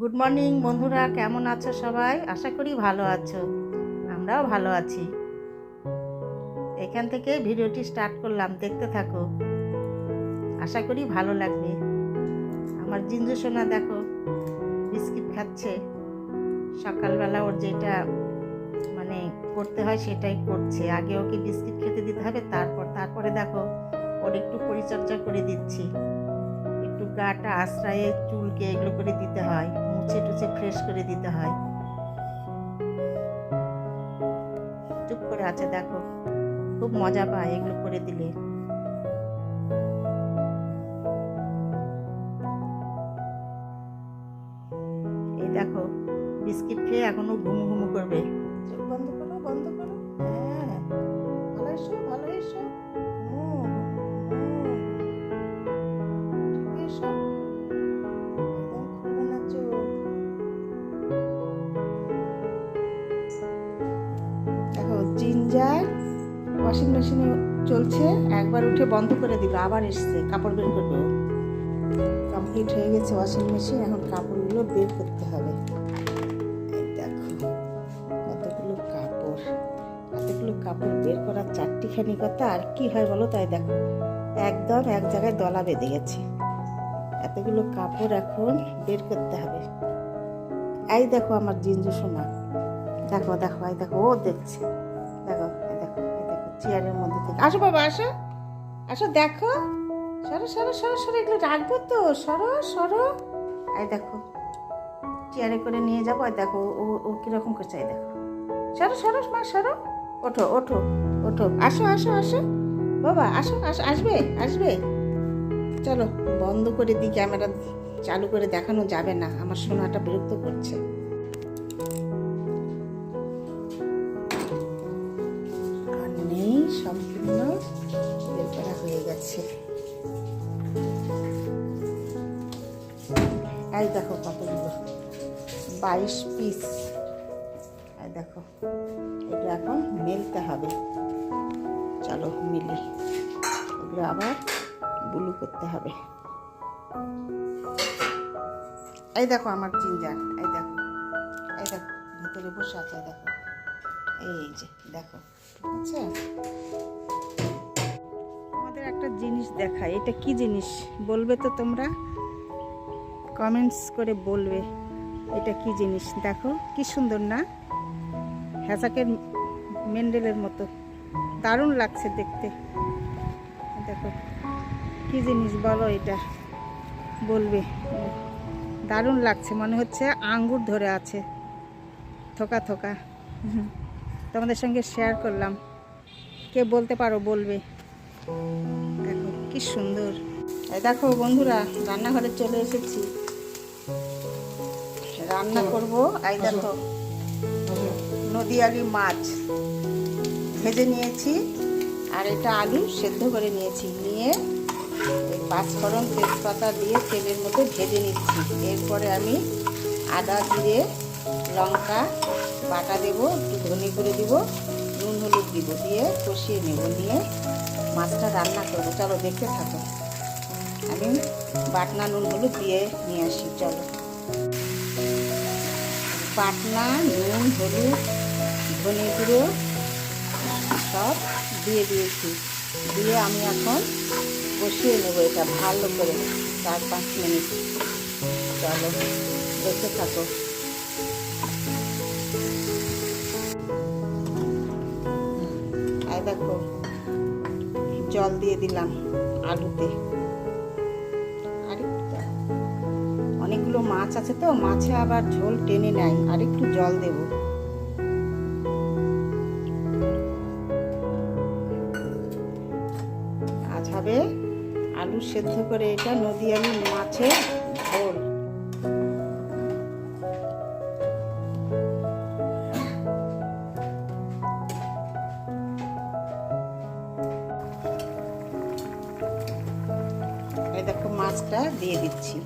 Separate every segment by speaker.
Speaker 1: Good morning বন্ধুরা, কেমন আছো সবাই? আশা করি ভালো আছো। আমরাও ভালো আছি। এখান থেকে ভিডিওটি স্টার্ট করলাম, দেখতে থাকো। আশা করি ভালো লাগবে। আমার জিঞ্জু সোনা, দেখো, বিস্কিট খাচ্ছে। সকালবেলা ওর যেটা মানে করতে হয়, সেটাই করছে। আগে ওকে বিস্কিট খেতে দিতে হবে, তারপর, তারপরে দেখো, ওর একটু পরিচর্যা করে দিচ্ছি। একটু গাটা আশ্রয়ে, চুলকে এগুলো করে দিতে হয়। মুছে টুছে ফ্রেশ করে দিতে হয়। চুপ করে আছে, দেখো। খুব মজা পায় এগুলো করে দিলে। এই দেখো, বিস্কিট খেয়ে এখনও ঘুম ঘুম করবে। মেশিনে চলছে, একবার উঠে বন্ধ করে দিল, আবার এসছে, কাপড় বের করবে কমপ্লিট হয়ে গেছে ওয়াশিং মেশিন এখন কাপড়গুলো বের করতে হবে। দেখো, কতগুলো কাপড়। এতগুলো কাপড় বের করার চারটিখানি কথা, আর কি হয় বলো তাই দেখো। একদম এক জায়গায় দলা বেঁধে গেছে। এতগুলো কাপড় এখন বের করতে হবে। এই দেখো আমার জিঞ্জু সোনা দেখো দেখো, এই দেখো, ও দেখছে। চেয়ারের মধ্যে থেকে। আসো বাবা, আসো। আসো, দেখো। সরো সরো সরো সরো, এগুলো রাখব তো। সরো সরো। এই দেখো, চেয়ারে করে নিয়ে যাব। আর দেখো, ও ও কীরকম করছে দেখো। সরো সরো, মা, সরো। ওঠো ওঠো ওঠো। আসো আসো আসো। বাবা, আসো আসো, আসবে আসবে। চলো, বন্ধ করে দিই ক্যামেরা। চালু করে দেখানো যাবে না। আমার সোনাটা বিরক্ত করছে। এই দেখো কতগুলো। বাইশ পিস এই দেখো, এটা এখন মেলতে হবে। চলো মিলি। এগুলো আবার ব্লু করতে হবে। এই দেখো আমার জিঞ্জার এই দেখো এই দেখো, ভিতরে বসে আছে দেখো। এই যে, দেখো ঠিক আছে আমাদের একটা জিনিস দেখায় এটা কি জিনিস? বলবে তো তোমরা? কমেন্টস করে বলবে, এটা কি জিনিস? দেখো, কি সুন্দর না? হ্যাসাকের মেন্ডেলের মতো। দারুণ লাগছে দেখতে। দেখো, কি জিনিস বলো এটা? বলবে। দারুণ লাগছে, মনে হচ্ছে আঙ্গুর ধরে আছে। থোকা থোকা। তোমাদের সঙ্গে শেয়ার করলাম। কে বলতে পারো, বলবে। দেখো, কি সুন্দর। দেখো বন্ধুরা, রান্নাঘরে চলে এসেছি। রান্না করব। এই দেখো, নদীয়ালি মাছ ভেজে নিয়েছি। আর এটা আলু সেদ্ধ করে নিয়েছি। নিয়ে এই পাঁচফোড়ন তেজপাতা দিয়ে তেলের মধ্যে ভেজে নিচ্ছি। এরপরে আমি আদা, জিরে, লঙ্কা, বাটা দেবো, একটু ধনে করে দিব, নুন হলুদ দিব, দিয়ে কষিয়ে নেব। নিয়ে মাছটা রান্না করব। চলো দেখতে থাকো। আমি বাটনা নুন হলুদ দিয়ে নিয়ে আসি। চলো। বাটনা নুন, হলুদ, ধনে গুঁড়ো, সব দিয়ে দিয়েছি। দিয়ে আমি এখন কষিয়ে নেব এটা ভালো করে চার পাঁচ মিনিট। চলো দেখতে থাকো। দেখো, জল দিয়ে দিলাম আলুতে। মাছ আছে তো, মাছে আবার ঝোল টেনে নেয়, আর একটু জল দেব। আজ হবে আলু সেদ্ধ করে, এটা নদী আলু মাছের ঝোল। দেখো, মাছটা দিয়ে দিচ্ছি।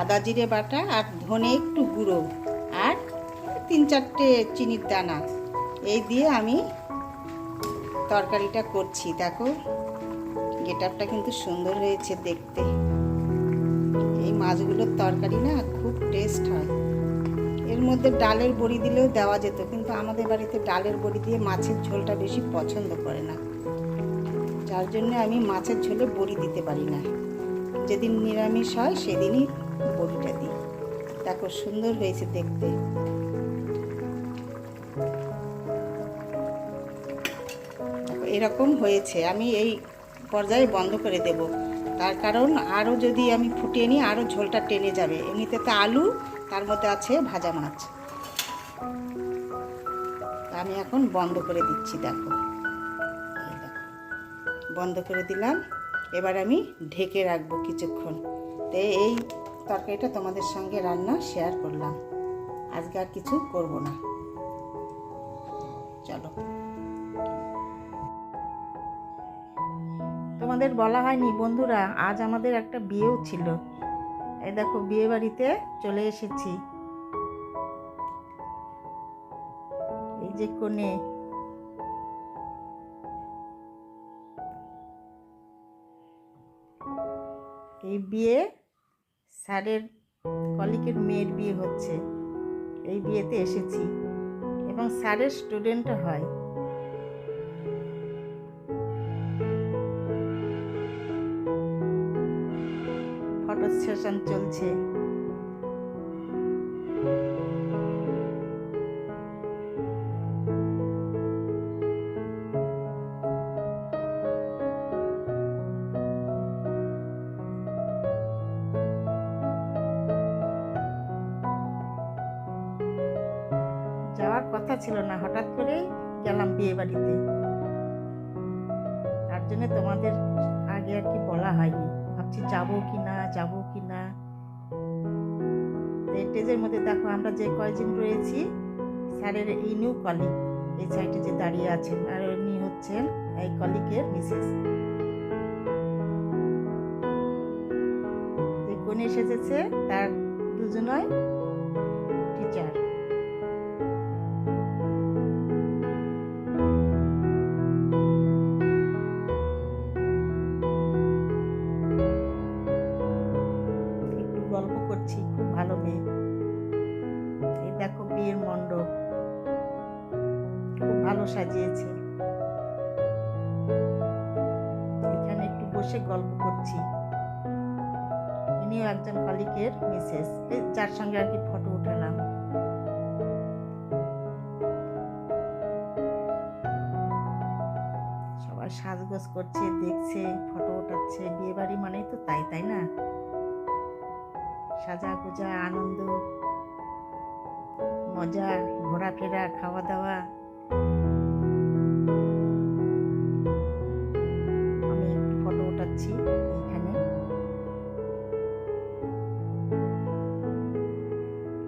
Speaker 1: আদা জিরে বাটা আর ধনে একটু গুঁড়ো আর তিন চারটে চিনির দানা। এই দিয়ে আমি তরকারিটা করছি। দেখো গেট আপটা কিন্তু সুন্দর হয়েছে দেখতে। এই মাছগুলোর তরকারি না খুব টেস্ট হয়। এর মধ্যে ডালের বড়ি দিলেও দেওয়া যেত, কিন্তু আমাদের বাড়িতে ডালের বড়ি দিয়ে মাছের ঝোলটা বেশি পছন্দ করে না। যার জন্য আমি মাছের ঝোলে বড়ি দিতে পারি না। যেদিন নিরামিষ হয়, সেদিনই বড়িটা দিই। দেখো সুন্দর হয়েছে দেখতে। এরকম হয়েছে। আমি এই পর্যায়ে বন্ধ করে দেব। তার কারণ আরও যদি আমি ফুটিয়ে নিই, আরও ঝোলটা টেনে যাবে। এমনিতে তো আলু, তার মধ্যে আছে ভাজা মাছ। আমি এখন বন্ধ করে দিচ্ছি দেখো। বন্ধ করে দিলাম। এবার আমি ঢেকে রাখব কিছুক্ষণ। তো এই তরকারিটা তোমাদের সঙ্গে রান্না শেয়ার করলাম। আজকে আর কিছু করব না। চলো। তোমাদের বলা হয়নি, বন্ধুরা, আজ আমাদের একটা বিয়েও ছিল। এই দেখো বিয়ে বাড়িতে চলে এসেছি। এই যে কোণে। এই বিয়ে স্যারের কলিকের মেয়ের বিয়ে হচ্ছে। এই বিয়েতে এসেছি এবং স্যারের স্টুডেন্টও হয়। ফটো সেশন চলছে। ছিল না হঠাৎ করেই গেলাম বিয়ে বাড়িতে। তার জন্য তোমাদের আগে আর কি বলা হয়নি। ভাবছি যাব কি না, যাব কি না। স্টেজের মধ্যে দেখো আমরা যে কয়জন রয়েছি, স্যারের এই নিউ কলিগ এই সাইডে যে দাঁড়িয়ে আছেন আর উনি হচ্ছেন এই কলিগের মিসেস যে তার দুজনই টিচার দেখো বিয়ের মণ্ডপ। খুব ভালো সাজিয়েছে। এখানে একটু বসে গল্প করছি। ইনিও একজন কলিকের মিসেস যার সঙ্গে আর কি ফটো উঠালাম। সবাই সাজগোজ করছে, দেখছে ফটো ওঠাচ্ছে বিয়ে বাড়ি মানেই তো তাই তাই না? সাজা গোজা আনন্দ। মজা, ঘোরাফেরা খাওয়া দাওয়া আমি একটু ফটো ওঠাচ্ছি এখানে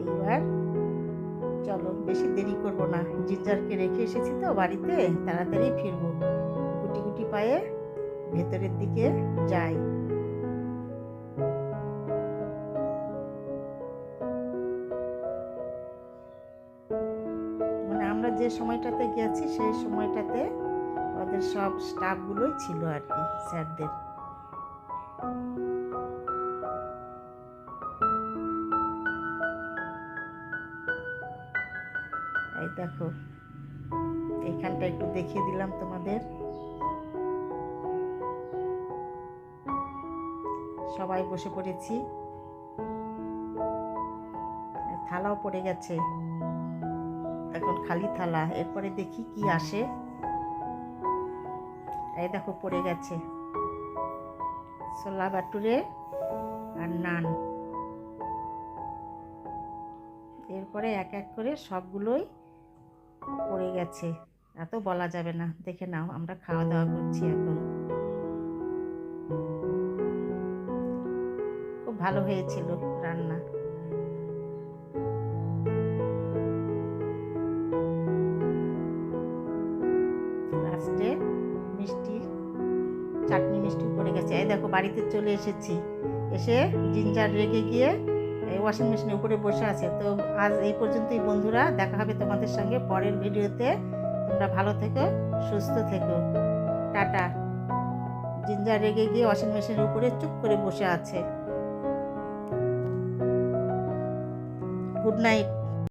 Speaker 1: এইবার চলো, বেশি দেরি করব না। জিঞ্জারকে রেখে এসেছি তো বাড়িতে, তাড়াতাড়ি ফিরবো। গুটি গুটি পায়ে ভেতরের দিকে যাই। সময়টাতে গেছি, সেই সময়টাতে ওদের সব স্টাফগুলোই ছিল আর কি, স্যারদের। এই দেখো, এইখানটা একটু দেখিয়ে দিলাম তোমাদের। সবাই বসে পড়েছি। থালাও পড়ে গেছে। এখন খালি থালা। এরপরে দেখি কি আসে। এই দেখো, পড়ে গেছে। ছোলা বাটুরে আর নান। এরপরে এক এক করে সবগুলোই পড়ে গেছে। এত বলা যাবে না। দেখে নাও, আমরা খাওয়া দাওয়া করছি এখন। খুব ভালো হয়েছিল। বাড়িতে চলে এসেছি। এসে জিঞ্জার রেগে গিয়ে ওয়াশিং মেশিনের উপরে বসে আছে। তো আজ এই পর্যন্তই বন্ধুরা, দেখা হবে তোমাদের সঙ্গে পরের ভিডিওতে। তোমরা ভালো থেকো, সুস্থ থেকো। টাটা। জিঞ্জার রেগে গিয়ে ওয়াশিং মেশিনের উপরে চুপ করে বসে আছে। Good night